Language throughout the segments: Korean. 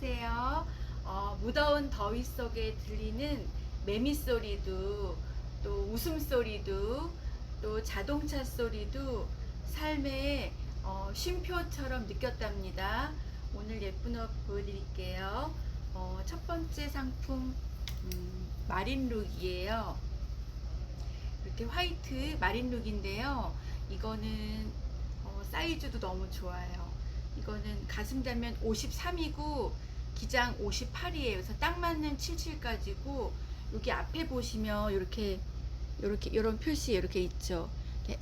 안녕하세요. 어, 무더운 더위 속에 들리는 매미 소리도 또 웃음 소리도 또 자동차 소리도 삶의 어, 쉼표처럼 느꼈답니다. 오늘 예쁜 옷 보여드릴게요. 어, 첫 번째 상품 음, 마린룩이에요. 이렇게 화이트 마린룩인데요. 이거는 어, 사이즈도 너무 좋아요. 이거는 가슴 단면 53이고 기장 58이에요. 그래서 딱 맞는 77까지고 여기 앞에 보시면 이렇게 이렇게 이런 표시 이렇게 있죠.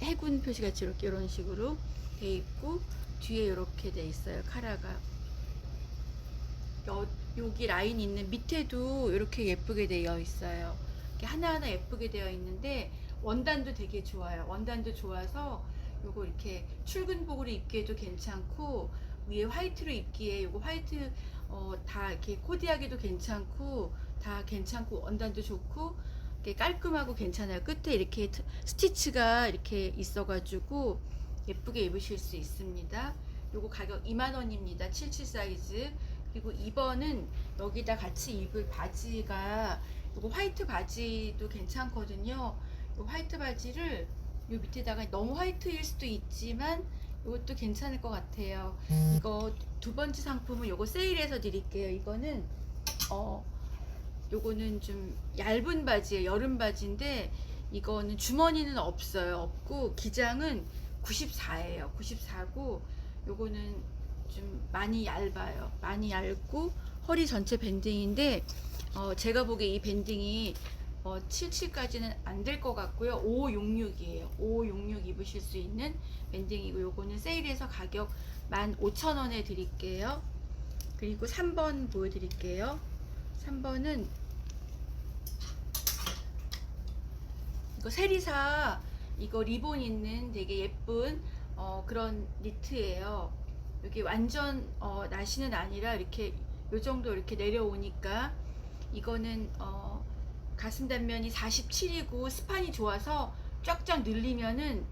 해군 표시 같이 이렇게 이런 식으로 돼 있고 뒤에 이렇게 돼 있어요. 카라가 여, 여기 라인 있는 밑에도 이렇게 예쁘게 되어 있어요. 이렇게 하나하나 예쁘게 되어 있는데 원단도 되게 좋아요. 원단도 좋아서 요거 이렇게 출근복으로 입기에도 괜찮고 위에 화이트로 입기에 요거 화이트 어, 다 이렇게 코디하기도 괜찮고 다 괜찮고 원단도 좋고 이렇게 깔끔하고 괜찮아요. 끝에 이렇게 트- 스티치가 이렇게 있어가지고 예쁘게 입으실 수 있습니다. 요거 가격 2만 원입니다. 77 사이즈. 그리고 2번은 여기다 같이 입을 바지가 요거 화이트 바지도 괜찮거든요. 요 화이트 바지를 요 밑에다가 너무 화이트일 수도 있지만 이것도 괜찮을 것 같아요. 이거 두 번째 상품은 요거 세일해서 드릴게요. 이거는 어 요거는 좀 얇은 바지예요. 여름 바지인데 이거는 주머니는 없어요. 없고 기장은 94예요. 94고 요거는 좀 많이 얇아요. 많이 얇고 허리 전체 밴딩인데 어 제가 보기에 이 밴딩이 어, 77까지는 안 될 것 같고요. 5566이에요. 5566 입으실 수 있는 밴딩이고 요거는 세일해서 가격 15,000원에 드릴게요. 그리고 3번 보여드릴게요. 3번은 이거 세리사 이거 리본 있는 되게 예쁜 어, 그런 니트예요. 여기 완전 어, 나시는 아니라 이렇게 요 정도 이렇게 내려오니까 이거는 어, 가슴 단면이 47이고 스판이 좋아서 쫙쫙 늘리면은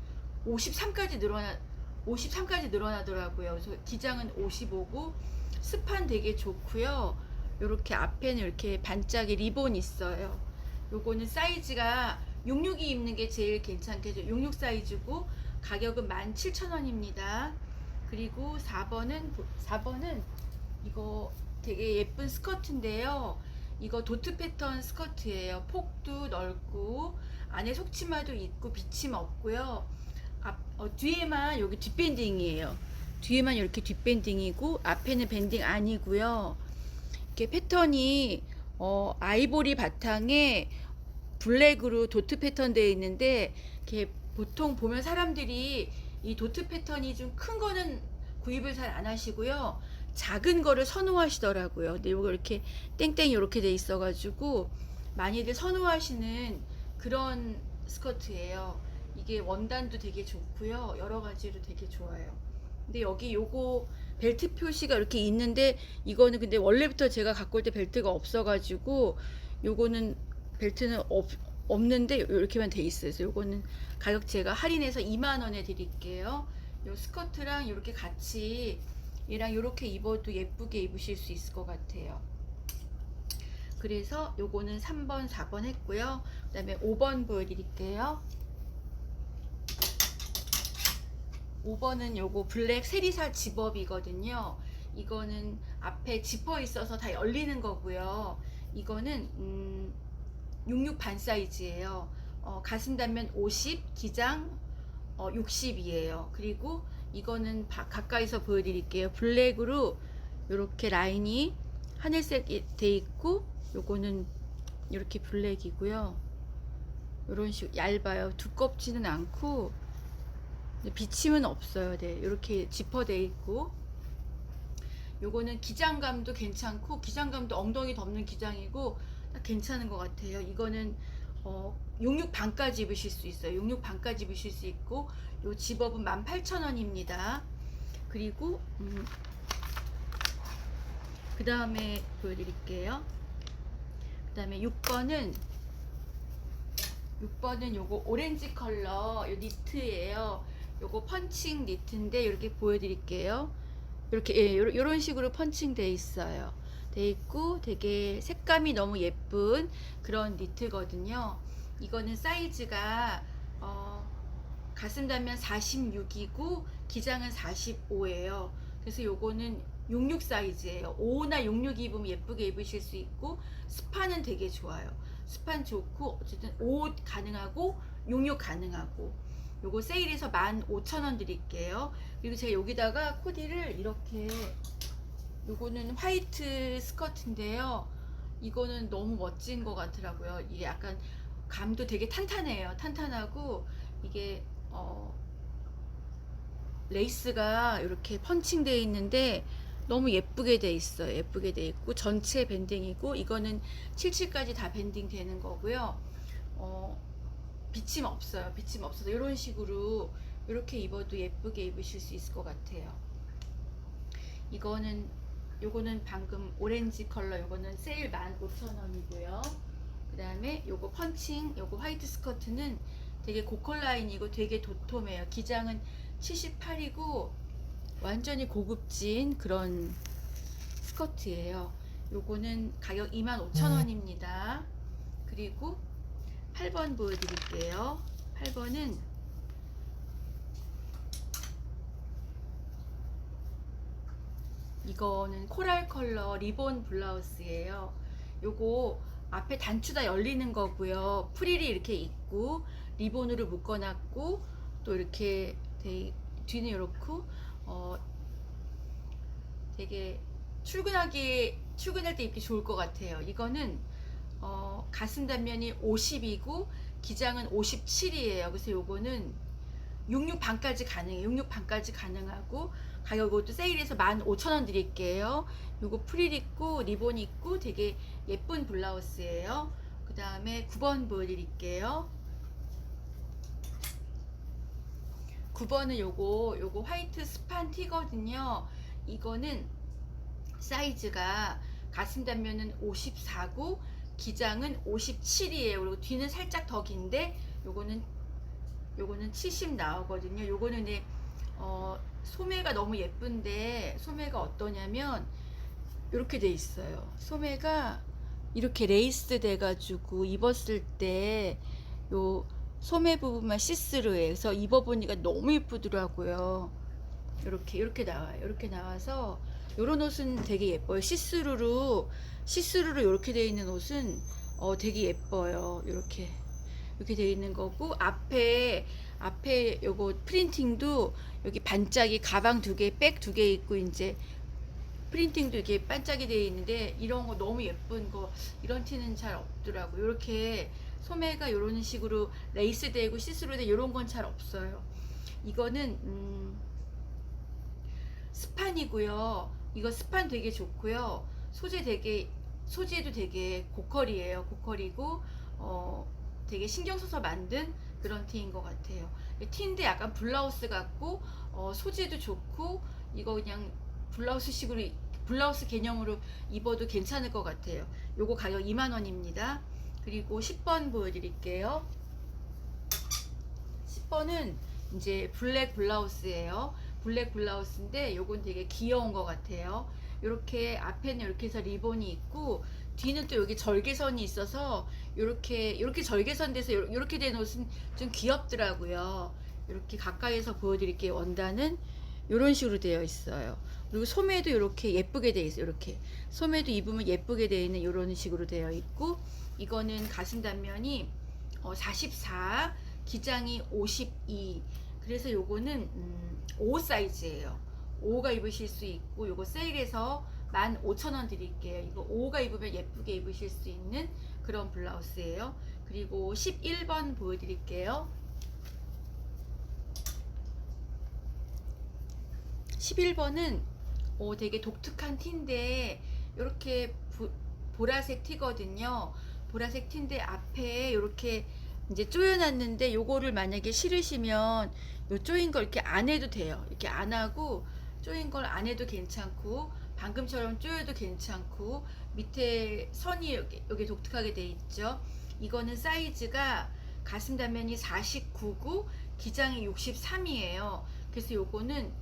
53까지 늘어나 53까지 늘어나더라고요. 그래서 기장은 55고 스판 되게 좋고요. 요렇게 앞에는 이렇게 반짝이 리본 있어요. 요거는 사이즈가 66이 입는 게 제일 괜찮겠죠. 66 사이즈고 가격은 17,000원입니다. 그리고 4번은 4번은 이거 되게 예쁜 스커트인데요. 이거 도트 패턴 스커트예요. 폭도 넓고 안에 속치마도 있고 비침 없고요. 앞, 어, 뒤에만 여기 뒷밴딩이에요. 뒤에만 이렇게 뒷밴딩이고 앞에는 밴딩 아니고요. 이렇게 패턴이 어, 아이보리 바탕에 블랙으로 도트 패턴 되어 있는데 이렇게 보통 보면 사람들이 이 도트 패턴이 좀 큰 거는 구입을 잘 안 하시고요. 작은 거를 선호하시더라고요. 근데 이거 이렇게 땡땡 이렇게 돼 있어가지고 많이들 선호하시는 그런 스커트예요. 이게 원단도 되게 좋고요. 여러 가지로 되게 좋아요. 근데 여기 요거 벨트 표시가 이렇게 있는데 이거는 근데 원래부터 제가 갖고 올 때 벨트가 없어가지고 요거는 벨트는 없, 없는데 이렇게만 돼 있어요. 요거는 가격 제가 할인해서 2만 원에 드릴게요. 요 스커트랑 이렇게 같이 얘랑 이렇게 입어도 예쁘게 입으실 수 있을 것 같아요. 그래서 요거는 3번, 4번 했고요. 그 다음에 5번 보여드릴게요. 5번은 요거 블랙 세리사 집업이거든요. 이거는 앞에 지퍼 있어서 다 열리는 거고요. 이거는 음, 66 반 사이즈예요. 어, 가슴 단면 50, 기장 어, 60이에요. 그리고 이거는 바- 가까이서 보여드릴게요. 블랙으로 이렇게 라인이 하늘색이 돼 있고 요거는 이렇게 블랙이고요. 이런 식 얇아요. 두껍지는 않고 비침은 없어요. 네, 이렇게 지퍼돼 있고 요거는 기장감도 괜찮고 기장감도 엉덩이 덮는 기장이고 딱 괜찮은 것 같아요. 이거는 어, 66 반까지 입으실 수 있어요. 66 반까지 입으실 수 있고 요 집업은 18,000원입니다. 그리고 음, 그 다음에 보여드릴게요. 그 다음에 6번은 6번은 요거 오렌지 컬러 요 니트예요. 요거 펀칭 니트인데 이렇게 보여드릴게요. 이렇게 예, 요런, 식으로 펀칭 돼 있어요. 돼 있고 되게 색감이 너무 예쁜 그런 니트거든요. 이거는 사이즈가 어, 가슴 단면 46이고 기장은 45예요. 그래서 요거는 66 사이즈예요. 5나 66 입으면 예쁘게 입으실 수 있고 스판은 되게 좋아요. 스판 좋고 어쨌든 5 가능하고 66 가능하고 요거 세일해서 15,000원 드릴게요. 그리고 제가 여기다가 코디를 이렇게 요거는 화이트 스커트인데요. 이거는 너무 멋진 것 같더라고요. 이게 약간 감도 되게 탄탄해요. 탄탄하고 이게 어 레이스가 이렇게 펀칭되어 있는데 너무 예쁘게 돼 있어요. 예쁘게 돼 있고 전체 밴딩이고 이거는 77까지 다 밴딩 되는 거고요. 어 비침 없어요. 비침 없어서 이런 식으로 이렇게 입어도 예쁘게 입으실 수 있을 것 같아요. 이거는 요거는 방금 오렌지 컬러 요거는 세일 15,000원이고요. 그 다음에 요거 펀칭 요거 화이트 스커트는 되게 고컬 라인이고 되게 도톰해요. 기장은 78이고 완전히 고급진 그런 스커트예요. 요거는 가격 25,000원입니다. 그리고 8번 보여드릴게요. 8번은 이거는 코랄 컬러 리본 블라우스예요. 요거 앞에 단추 다 열리는 거고요. 프릴이 이렇게 있고 리본으로 묶어놨고 또 이렇게 돼- 뒤는 이렇고 어 되게 출근하기 출근할 때 입기 좋을 것 같아요. 이거는 어 가슴 단면이 50이고 기장은 57이에요. 그래서 요거는 66 반까지 가능해요. 66 반까지 가능하고 가격 이것도 세일해서 15,000원 드릴게요. 요거 프릴 있고 리본 있고 되게 예쁜 블라우스예요. 그 다음에 9번 보여드릴게요. 9번은 요거 요거 화이트 스판 티거든요. 이거는 사이즈가 가슴 단면은 54고 기장은 57이에요. 그리고 뒤는 살짝 더 긴데 요거는 요거는 70 나오거든요. 요거는 이제 어, 소매가 너무 예쁜데 소매가 어떠냐면 이렇게 돼 있어요. 소매가 이렇게 레이스 돼가지고 입었을 때 요 소매 부분만 시스루예요. 그래서 입어보니까 너무 예쁘더라고요. 이렇게 이렇게 나와요. 이렇게 나와서 이런 옷은 되게 예뻐요. 시스루로 시스루로 이렇게 돼 있는 옷은 어 되게 예뻐요. 이렇게 이렇게 돼 있는 거고 앞에 앞에 요거 프린팅도 여기 반짝이 가방 두 개, 백 두 개 있고 이제 프린팅도 이렇게 반짝이 되어 있는데 이런 거 너무 예쁜 거 이런 티는 잘 없더라고. 요 이렇게 소매가 이런 식으로 레이스 되고 시스루 되 이런 건 잘 없어요. 이거는 음, 스판이고요. 이거 스판 되게 좋고요. 소재 되게 소재도 되게 고컬이에요. 고컬이고 어 되게 신경 써서 만든 그런 티인 것 같아요. 티인데 약간 블라우스 같고 어, 소재도 좋고 이거 그냥 블라우스 식으로 블라우스 개념으로 입어도 괜찮을 것 같아요. 요거 가격 2만 원입니다. 그리고 10번 보여드릴게요. 10번은 이제 블랙 블라우스예요. 블랙 블라우스인데 요건 되게 귀여운 것 같아요. 이렇게 앞에는 이렇게 해서 리본이 있고 뒤는 또 여기 절개선이 있어서 이렇게 이렇게 절개선 돼서 이렇게 된 옷은 좀 귀엽더라고요. 이렇게 가까이서 보여드릴게요. 원단은 이런 식으로 되어 있어요. 그리고 소매도 이렇게 예쁘게 되어 있어요. 이렇게 소매도 입으면 예쁘게 되어 있는 이런 식으로 되어 있고 이거는 가슴 단면이 어, 44, 기장이 52. 그래서 요거는 음, 5 사이즈예요. 5가 입으실 수 있고 요거 세일해서 15,000원 드릴게요. 이거 5가 입으면 예쁘게 입으실 수 있는 그런 블라우스예요. 그리고 11번 보여드릴게요. 11번은 오, 되게 독특한 티인데 이렇게 보라색 티거든요. 보라색 티인데 앞에 이렇게 이제 조여놨는데 요거를 만약에 실으시면 요 조인 걸 이렇게 안 해도 돼요. 이렇게 안 하고 조인 걸 안 해도 괜찮고 방금처럼 조여도 괜찮고 밑에 선이 여기, 여기 독특하게 돼 있죠. 이거는 사이즈가 가슴 단면이 49고 기장이 63이에요. 그래서 요거는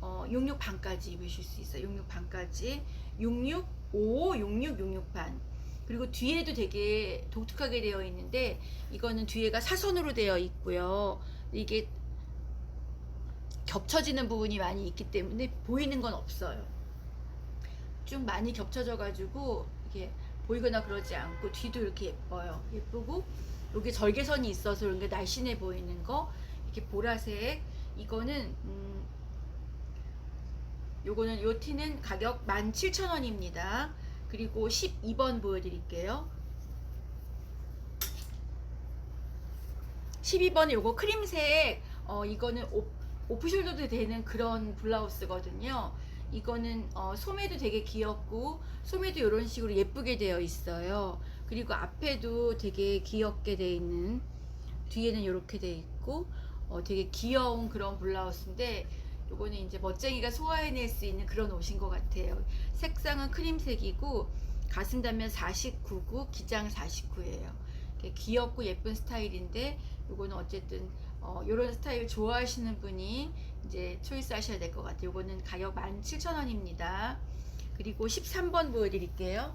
어, 66 반까지 입으실 수 있어요. 66 반까지 66 5, 66, 66 반. 그리고 뒤에도 되게 독특하게 되어 있는데 이거는 뒤에가 사선으로 되어 있고요. 이게 겹쳐지는 부분이 많이 있기 때문에 보이는 건 없어요. 좀 많이 겹쳐져 가지고 이게 보이거나 그러지 않고 뒤도 이렇게 예뻐요. 예쁘고 여기 절개선이 있어서 이런 게 날씬해 보이는 거 이렇게 보라색 이거는 음 요거는 요 티는 가격 17,000원입니다. 그리고 12번 보여드릴게요. 12번은 요거 크림색 어 이거는 오, 오프숄더도 되는 그런 블라우스거든요. 이거는 어, 소매도 되게 귀엽고 소매도 이런 식으로 예쁘게 되어 있어요. 그리고 앞에도 되게 귀엽게 되어 있는 뒤에는 이렇게 되어 있고 어, 되게 귀여운 그런 블라우스인데 요거는 이제 멋쟁이가 소화해낼 수 있는 그런 옷인 것 같아요. 색상은 크림색이고 가슴 단면 49구, 기장 49예요. 귀엽고 예쁜 스타일인데 요거는 어쨌든 어, 요런 스타일 좋아하시는 분이 이제 초이스 하셔야 될 것 같아요. 요거는 가격 17,000원입니다. 그리고 13번 보여드릴게요.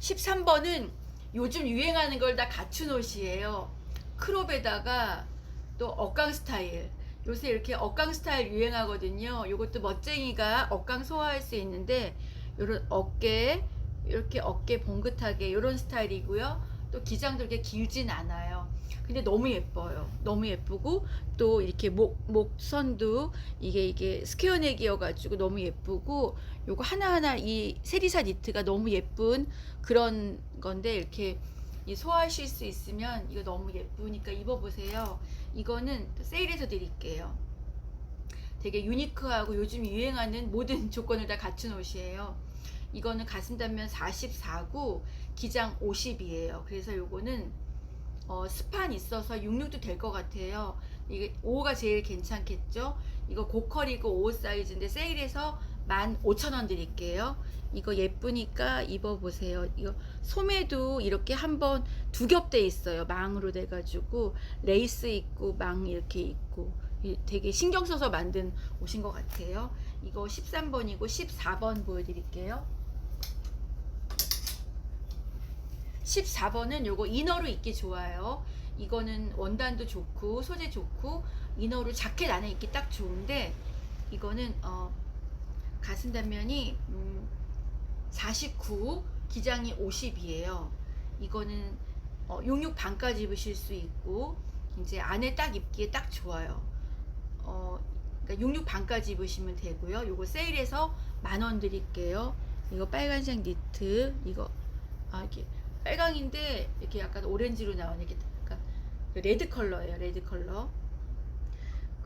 13번은 요즘 유행하는 걸 다 갖춘 옷이에요. 크롭에다가 또 억강 스타일. 요새 이렇게 억강 스타일 유행하거든요. 요것도 멋쟁이가 억강 소화할 수 있는데 요런 어깨 이렇게 어깨 봉긋하게 요런 스타일이고요. 또 기장도 이렇게 길진 않아요. 근데 너무 예뻐요. 너무 예쁘고 또 이렇게 목 목선도 이게 이게 스퀘어 넥이어 가지고 너무 예쁘고 요거 하나하나 이 세리사 니트가 너무 예쁜 그런 건데 이렇게 이 소화하실 수 있으면 이거 너무 예쁘니까 입어보세요. 이거는 세일해서 드릴게요. 되게 유니크하고 요즘 유행하는 모든 조건을 다 갖춘 옷이에요. 이거는 가슴 단면 44구, 기장 50이에요. 그래서 요거는 어, 스판 있어서 66도 될 것 같아요. 이게 5가 제일 괜찮겠죠? 이거 고컬이고 5 사이즈인데 세일해서 15,000원 드릴게요. 이거 예쁘니까 입어보세요. 이거 소매도 이렇게 한번 두 겹 돼 있어요. 망으로 돼가지고 레이스 있고 망 이렇게 있고 되게 신경 써서 만든 옷인 것 같아요. 이거 13번이고 14번 보여드릴게요. 14번은 요거 이너로 입기 좋아요. 이거는 원단도 좋고 소재 좋고 이너로 자켓 안에 입기 딱 좋은데 이거는 어, 가슴 단면이 음, 49 기장이 50이에요. 이거는 어, 66 반까지 입으실 수 있고 이제 안에 딱 입기에 딱 좋아요. 어, 그러니까 66 반까지 입으시면 되고요. 요거 세일해서 만 원 드릴게요. 이거 빨간색 니트 이거 아 이게 빨강인데 이렇게 약간 오렌지로 나오는 이렇게 약간 레드 컬러예요. 레드 컬러.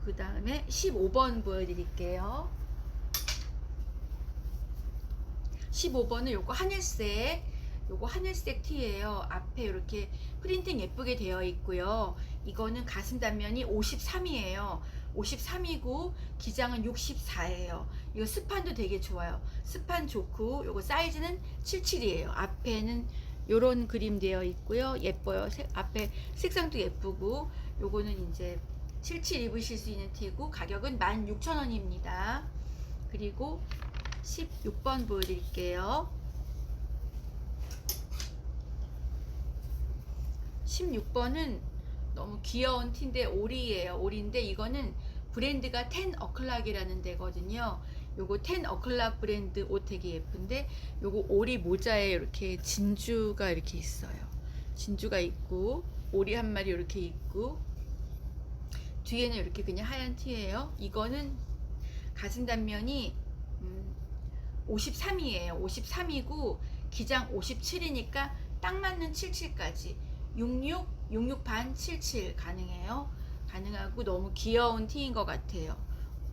그 다음에 15번 보여드릴게요. 15번은 요거 하늘색 요거 하늘색 티예요. 앞에 이렇게 프린팅 예쁘게 되어 있고요. 이거는 가슴 단면이 53이에요. 53이고 기장은 64예요. 이거 스판도 되게 좋아요. 스판 좋고 요거 사이즈는 77이에요. 앞에는 요런 그림 되어 있고요. 예뻐요. 색, 앞에 색상도 예쁘고 요거는 이제 77 입으실 수 있는 티고 가격은 16,000원입니다. 그리고 16번 보여드릴게요. 16번은 너무 귀여운 티인데 오리예요. 오리인데 이거는 브랜드가 텐 어클락이라는 데거든요. 요거 텐 어클락 브랜드 옷 되게 예쁜데 요거 오리 모자에 이렇게 진주가 이렇게 있어요. 진주가 있고 오리 한 마리 이렇게 있고 뒤에는 이렇게 그냥 하얀 티예요. 이거는 가슴 단면이 음, 53이에요. 53이고 기장 57이니까 딱 맞는 77까지 66, 66 반, 77 가능해요. 가능하고 너무 귀여운 티인 것 같아요.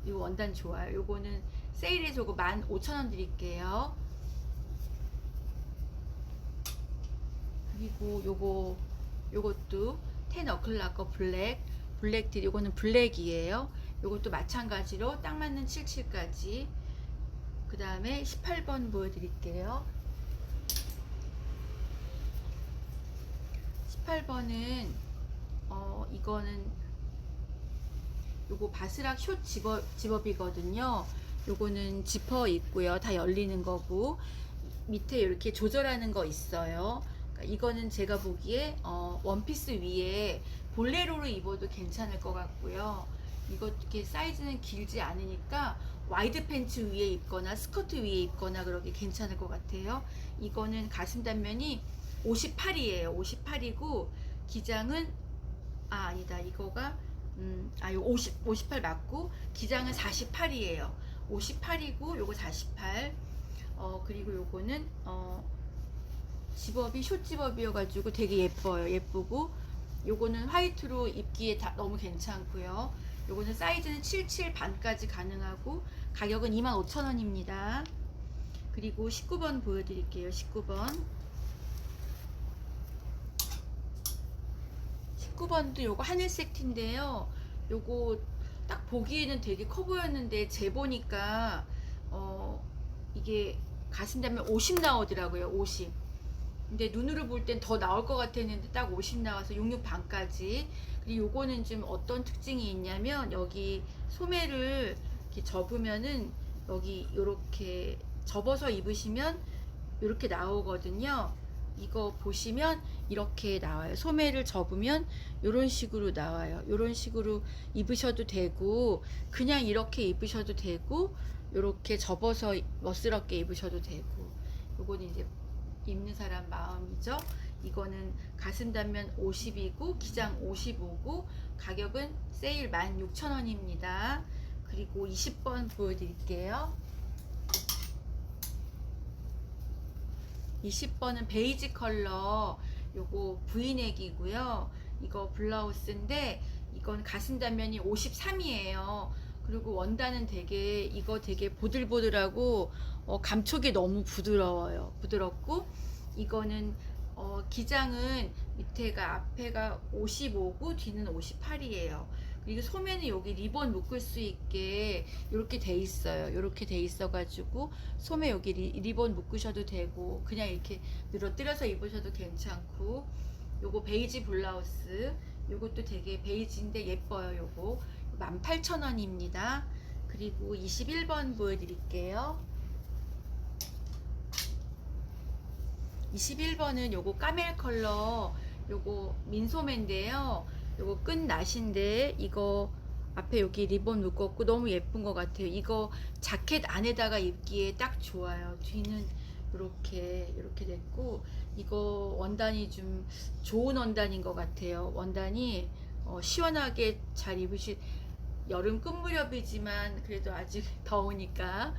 이 원단 좋아요. 요거는 세일해서 요거 15,000원 드릴게요. 그리고 요거 요것도 텐 어클락 거 블랙 블랙 티 요거는 블랙이에요. 요것도 마찬가지로 딱 맞는 77까지 그 다음에 18번 보여드릴게요. 18번은 어 이거는 요거 바스락 숏 집업, 집업이거든요. 요거는 지퍼 있고요. 다 열리는 거고 밑에 이렇게 조절하는 거 있어요. 그러니까 이거는 제가 보기에 어, 원피스 위에 볼레로로 입어도 괜찮을 것 같고요. 이거 이렇게 사이즈는 길지 않으니까 와이드 팬츠 위에 입거나 스커트 위에 입거나 그러기 괜찮을 것 같아요. 이거는 가슴 단면이 58이에요. 58이고 기장은 아 아니다 이거가 음, 아, 요 50, 58 맞고, 기장은 48이에요. 58이고, 요거 48. 어, 그리고 요거는, 어, 집업이 숏집업이어가지고 되게 예뻐요. 예쁘고, 요거는 화이트로 입기에 다 너무 괜찮고요. 요거는 사이즈는 77 반까지 가능하고, 가격은 25,000원입니다. 그리고 19번 보여드릴게요. 19번. 19번도 요거 하늘색 티인데요. 요거 딱 보기에는 되게 커 보였는데 재보니까 어 이게 가슴 단면 50 나오더라고요. 50. 근데 눈으로 볼 땐 더 나올 것 같았는데 딱 50 나와서 66 반까지. 그리고 요거는 좀 어떤 특징이 있냐면 여기 소매를 이렇게 접으면은 여기 요렇게 접어서 입으시면 요렇게 나오거든요. 이거 보시면 이렇게 나와요. 소매를 접으면 이런 식으로 나와요. 이런 식으로 입으셔도 되고 그냥 이렇게 입으셔도 되고 이렇게 접어서 멋스럽게 입으셔도 되고 요거는 이제 입는 사람 마음이죠. 이거는 가슴 단면 50이고 기장 55고 가격은 세일 16,000원입니다. 그리고 20번 보여드릴게요. 20번은 베이지 컬러 요거 브이넥이고요. 이거 블라우스인데 이건 가슴 단면이 53이에요. 그리고 원단은 되게 이거 되게 보들보들하고 어, 감촉이 너무 부드러워요. 부드럽고 이거는 어, 기장은 밑에가 앞에가 55고 뒤는 58이에요. 그리고 소매는 여기 리본 묶을 수 있게 이렇게 돼 있어요. 이렇게 돼 있어가지고 소매 여기 리, 리본 묶으셔도 되고 그냥 이렇게 늘어뜨려서 입으셔도 괜찮고 요거 베이지 블라우스 요것도 되게 베이지인데 예뻐요. 요거 18,000원입니다. 그리고 21번 보여드릴게요. 21번은 요거 까멜 컬러 요거 민소매인데요. 요거 끝 나신데 이거 앞에 여기 리본 묶었고 너무 예쁜 것 같아요. 이거 자켓 안에다가 입기에 딱 좋아요. 뒤는 이렇게 이렇게 됐고 이거 원단이 좀 좋은 원단인 것 같아요. 원단이 어, 시원하게 잘 입으실 여름 끝 무렵이지만 그래도 아직 더우니까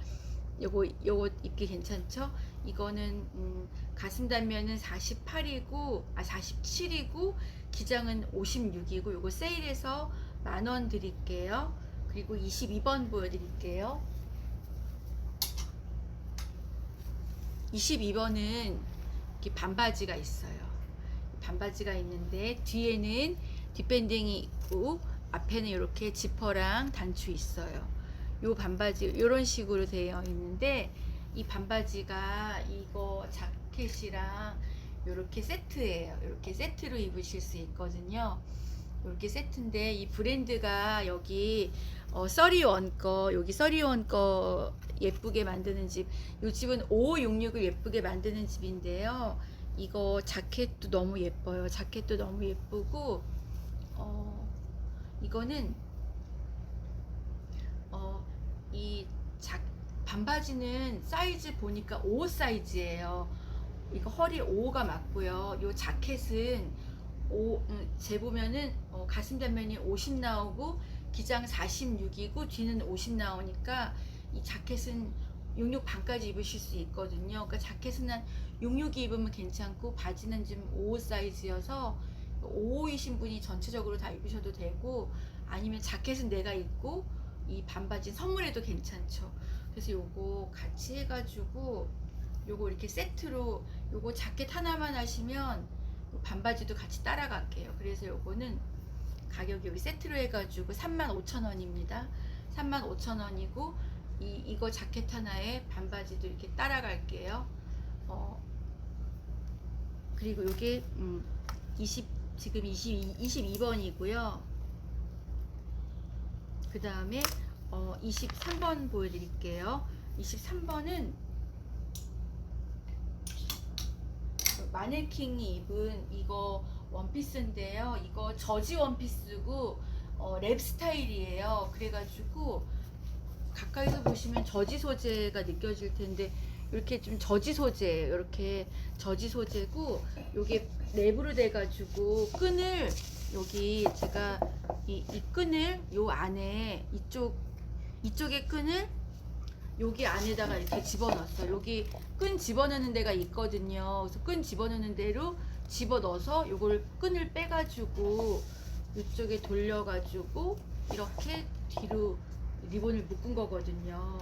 요거 요거 입기 괜찮죠? 이거는 음, 가슴 단면은 48이고 아 47이고 기장은 56이고 요거 세일해서 만 원 드릴게요. 그리고 22번 보여드릴게요. 22번은 이렇게 반바지가 있어요. 반바지가 있는데 뒤에는 뒷밴딩이 있고 앞에는 이렇게 지퍼랑 단추 있어요. 요 반바지 이런 식으로 되어 있는데 이 반바지가 이거 자켓이랑 이렇게 세트예요. 이렇게 세트로 입으실 수 있거든요. 이렇게 세트인데 이 브랜드가 여기 어, 써리원 거 여기 써리원 거 예쁘게 만드는 집. 이 집은 5566을 예쁘게 만드는 집인데요. 이거 자켓도 너무 예뻐요. 자켓도 너무 예쁘고 어, 이거는 어, 이 자, 반바지는 사이즈 보니까 5 사이즈예요. 이거 허리 5가 맞고요. 이 자켓은 오, 음, 재보면은 어, 가슴 단면이 50 나오고 기장 46이고 뒤는 50 나오니까 이 자켓은 66 반까지 입으실 수 있거든요. 그러니까 자켓은 한 66이 입으면 괜찮고 바지는 지금 55 사이즈여서 55이신 분이 전체적으로 다 입으셔도 되고 아니면 자켓은 내가 입고 이 반바지 선물해도 괜찮죠. 그래서 요거 같이 해가지고 요거 이렇게 세트로 요거 자켓 하나만 하시면 요 반바지도 같이 따라갈게요. 그래서 요거는 가격이 여기 세트로 해가지고 35,000원입니다. 35,000원이고 이 이거 자켓 하나에 반바지도 이렇게 따라갈게요. 어 그리고 요게 음, 20 지금 22, 22번이고요. 그 다음에 어, 23번 보여드릴게요. 23번은 마네킹이 입은 이거 원피스인데요. 이거 저지 원피스고 어, 랩 스타일이에요. 그래가지고 가까이서 보시면 저지 소재가 느껴질 텐데 이렇게 좀 저지 소재예요. 이렇게 저지 소재고 요게 랩으로 돼가지고 끈을 여기 제가 이, 이 끈을 요 안에 이쪽 이쪽에 끈을 여기 안에다가 이렇게 집어넣었어요. 여기 끈 집어넣는 데가 있거든요. 그래서 끈 집어넣는 대로 집어넣어서 요걸 끈을 빼가지고 이쪽에 돌려가지고 이렇게 뒤로 리본을 묶은 거거든요.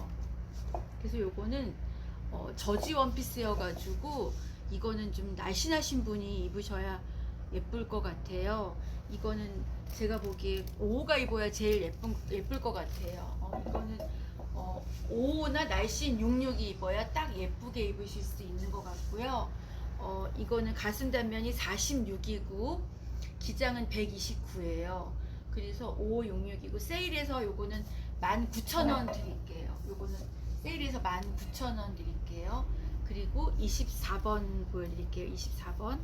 그래서 요거는 어, 저지 원피스여가지고 이거는 좀 날씬하신 분이 입으셔야 예쁠 것 같아요. 이거는 제가 보기에 5호가 입어야 제일 예쁜 예쁠 것 같아요. 어, 이거는 어, 5호나 날씬 66이 입어야 딱 예쁘게 입으실 수 있는 것 같고요. 어, 이거는 가슴 단면이 46이고 기장은 129예요. 그래서 5566이고 세일해서 요거는 19,000원 드릴게요. 요거는 세일해서 19,000원 드릴게요. 그리고 24번 보여드릴게요. 24번.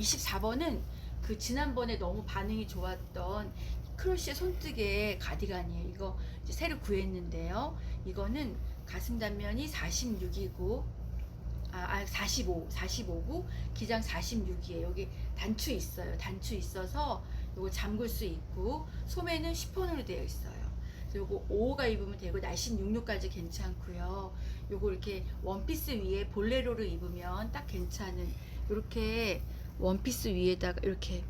24번은 그 지난번에 너무 반응이 좋았던 크로시의 손뜨개 가디건이에요. 이거 새로 구했는데요. 이거는 가슴 단면이 46이고 아, 아 45, 45고 기장 46이에요. 여기 단추 있어요. 단추 있어서 요거 잠글 수 있고 소매는 시폰으로 되어 있어요. 요거 5호가 입으면 되고 날씬 66까지 괜찮고요. 요거 이렇게 원피스 위에 볼레로를 입으면 딱 괜찮은 이렇게 원피스 위에다가 이렇게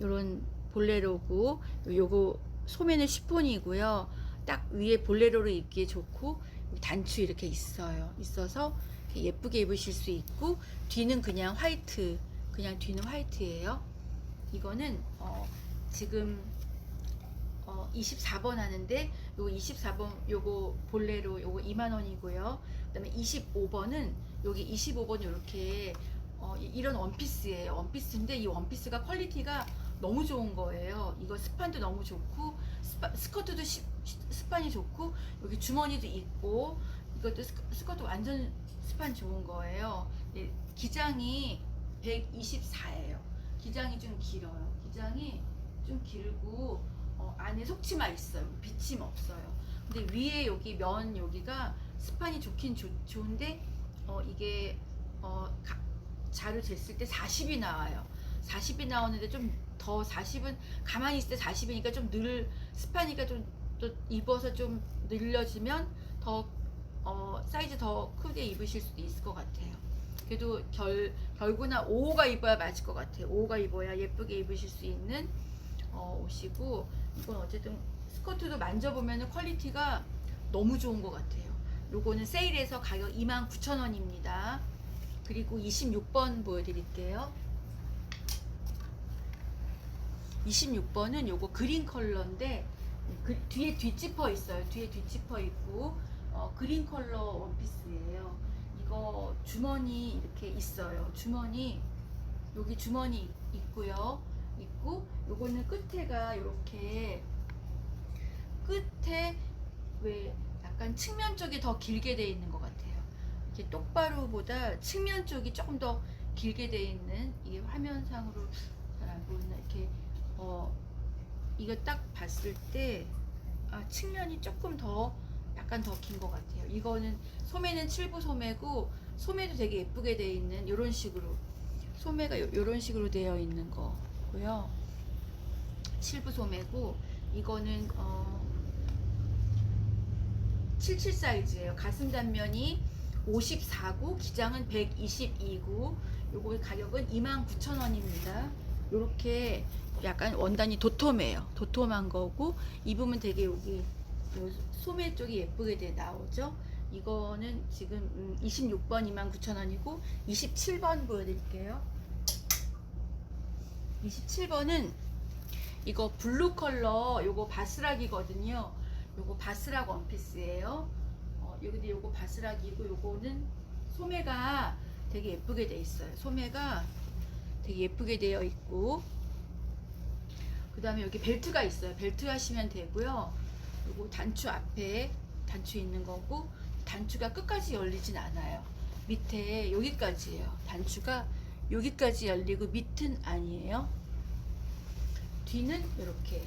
요런 볼레로고 요거 소매는 시폰이고요. 딱 위에 볼레로를 입기에 좋고 단추 이렇게 있어요. 있어서 예쁘게 입으실 수 있고 뒤는 그냥 화이트 그냥 뒤는 화이트예요. 이거는 어, 지금 어, 24번 하는데 요 24번 요거 볼레로 요거 2만 원이고요. 그다음에 25번은 여기 25번 이렇게 어, 이- 이런 원피스예요. 원피스인데 이 원피스가 퀄리티가 너무 좋은 거예요. 이거 스판도 너무 좋고 스파, 스커트도 시- 시- 스판이 좋고 여기 주머니도 있고 이것도 스커, 스커 트 완전 스판 좋은 거예요. 예, 기장이 124예요. 기장이 좀 길어요. 기장이 좀 길고 어, 안에 속치마 있어요. 비침 없어요. 근데 위에 여기 면 여기가 스판이 좋긴 좋, 좋은데 어, 이게 어, 가- 자료 쟀을 때 40이 나와요. 40이 나오는데 좀 더 40은 가만히 있을 때 40이니까 좀늘 스파니까 좀 또 입어서 좀 늘려지면 더 어, 사이즈 더 크게 입으실 수도 있을 것 같아요. 그래도 결 결구나 5호가 입어야 맞을 것 같아요. 5호가 입어야 예쁘게 입으실 수 있는 어, 옷이고 이건 어쨌든 스커트도 만져보면 퀄리티가 너무 좋은 것 같아요. 요거는 세일해서 가격 29,000원입니다. 그리고 26번 보여드릴게요. 26번은 요거 그린 컬러인데 그, 뒤에 뒷지퍼 있어요. 뒤에 뒷지퍼 있고 어, 그린 컬러 원피스예요. 이거 주머니 이렇게 있어요. 주머니 여기 주머니 있고요. 있고 요거는 끝에가 이렇게 끝에 왜 약간 측면 쪽이 더 길게 돼 있는 것 똑바로보다 측면 쪽이 조금 더 길게 돼 있는 이게 화면상으로 잘 안 보이나 이렇게 어 이거 딱 봤을 때 아, 측면이 조금 더 약간 더 긴 것 같아요. 이거는 소매는 칠부 소매고 소매도 되게 예쁘게 돼 있는 이런 식으로 소매가 이런 식으로 되어 있는 거고요. 칠부 소매고 이거는 어 77 사이즈예요. 가슴 단면이 54고 기장은 122고 요거 가격은 29,000원입니다. 요렇게 약간 원단이 도톰해요. 도톰한 거고 입으면 되게 여기 요 소매 쪽이 예쁘게 돼 나오죠. 이거는 지금 음, 26번 29,000원이고 27번 보여드릴게요. 27번은 이거 블루 컬러 요거 바스락이거든요. 요거 바스락 원피스예요. 어, 여기 요거 바스락이고 요거는 소매가 되게 예쁘게 돼 있어요. 소매가 되게 예쁘게 되어 있고 그 다음에 여기 벨트가 있어요. 벨트 하시면 되고요. 그리고 단추 앞에 단추 있는 거고 단추가 끝까지 열리진 않아요. 밑에 여기까지예요. 단추가 여기까지 열리고 밑은 아니에요. 뒤는 이렇게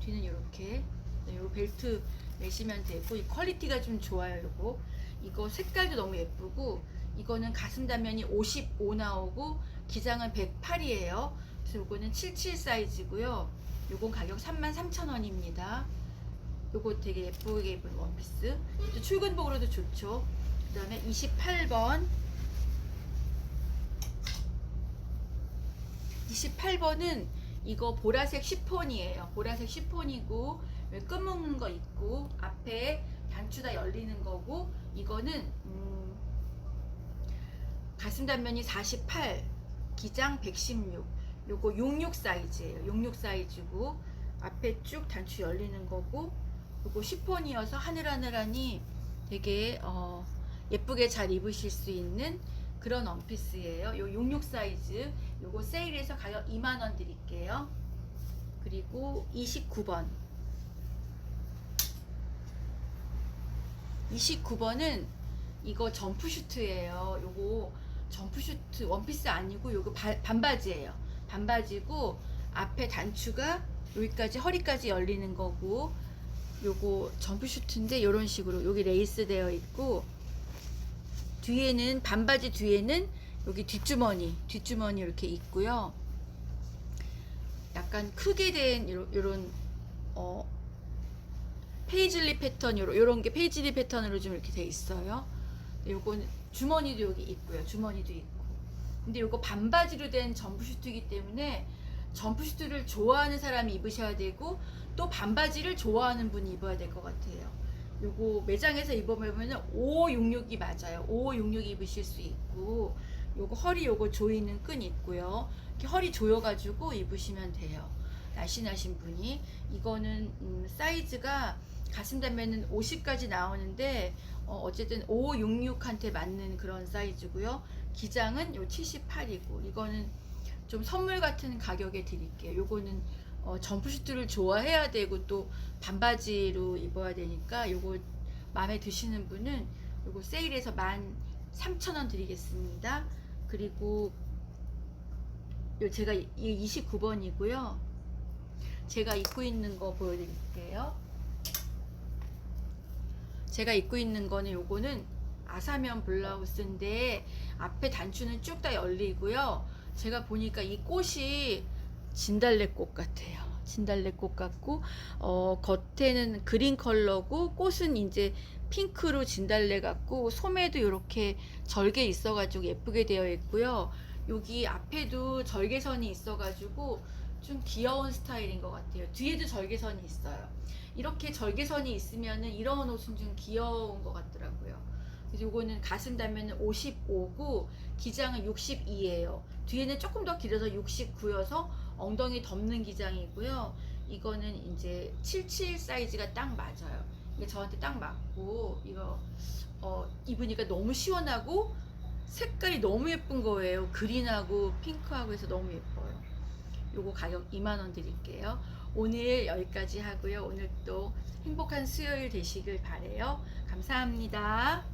뒤는 이렇게 네, 요 벨트 매시면 되고 이 퀄리티가 좀 좋아요. 요거 이거 색깔도 너무 예쁘고 이거는 가슴 단면이 55 나오고 기장은 108이에요. 그래서 요거는 77 사이즈고요. 요건 가격 33,000원입니다. 요거 되게 예쁘게 입은 원피스. 또 출근복으로도 좋죠. 그 다음에 28번 28번은 이거 보라색 시폰이에요. 보라색 시폰이고 끈 묶는 거 있고 앞에 단추 다 열리는 거고 이거는 음, 가슴 단면이 48, 기장 116. 요거 66 사이즈예요. 66 사이즈고 앞에 쭉 단추 열리는 거고 요거 시폰이어서 하늘하늘하니 되게 어, 예쁘게 잘 입으실 수 있는 그런 원피스예요. 요 66 사이즈 요거 세일해서 가격 2만 원 드릴게요. 그리고 29번 29번은 이거 점프슈트예요. 요거 점프슈트 원피스 아니고 요거 바- 반바지예요. 반바지고 앞에 단추가 여기까지 허리까지 열리는 거고 요거 점프슈트인데 요런 식으로 여기 레이스 되어 있고 뒤에는 반바지 뒤에는 여기 뒷주머니 뒷주머니 이렇게 있고요. 약간 크게 된 요런, 요런 어 페이즐리 패턴 요런, 요런 게 페이즐리 패턴으로 좀 이렇게 돼 있어요. 요건 주머니도 여기 있고요. 주머니도 있고. 근데 요거 반바지로 된 점프슈트이기 때문에 점프슈트를 좋아하는 사람이 입으셔야 되고 또 반바지를 좋아하는 분이 입어야 될 것 같아요. 요거 매장에서 입어보면은 5566이 맞아요. 5566 입으실 수 있고 요거 허리 요거 조이는 끈 있고요. 이렇게 허리 조여가지고 입으시면 돼요. 날씬하신 분이 이거는 음, 사이즈가 가슴 단면은 50까지 나오는데 어, 어쨌든 5566한테 맞는 그런 사이즈고요. 기장은 요 78이고 이거는 좀 선물 같은 가격에 드릴게요. 요거는 어, 점프슈트를 좋아해야 되고 또 반바지로 입어야 되니까 요거 마음에 드시는 분은 요거 세일해서 13,000원 드리겠습니다. 그리고 요 제가 이 29번이고요. 제가 입고 있는 거 보여드릴게요. 제가 입고 있는 거는 요거는 아사면 블라우스인데 앞에 단추는 쭉 다 열리고요. 제가 보니까 이 꽃이 진달래꽃 같아요. 진달래꽃 같고 어, 겉에는 그린 컬러고 꽃은 이제 핑크로 진달래 같고 소매도 이렇게 절개 있어가지고 예쁘게 되어 있고요. 여기 앞에도 절개선이 있어가지고 좀 귀여운 스타일인 것 같아요. 뒤에도 절개선이 있어요. 이렇게 절개선이 있으면은 이런 옷은 좀 귀여운 것 같더라고요. 그래서 요거는 가슴 단면은 55고 기장은 62예요. 뒤에는 조금 더 길어서 69여서 엉덩이 덮는 기장이고요. 이거는 이제 77 사이즈가 딱 맞아요. 이게 저한테 딱 맞고 이거 어, 입으니까 너무 시원하고 색깔이 너무 예쁜 거예요. 그린하고 핑크하고 해서 너무 예뻐요. 요거 가격 2만 원 드릴게요. 오늘 여기까지 하고요. 오늘 또 행복한 수요일 되시길 바래요. 감사합니다.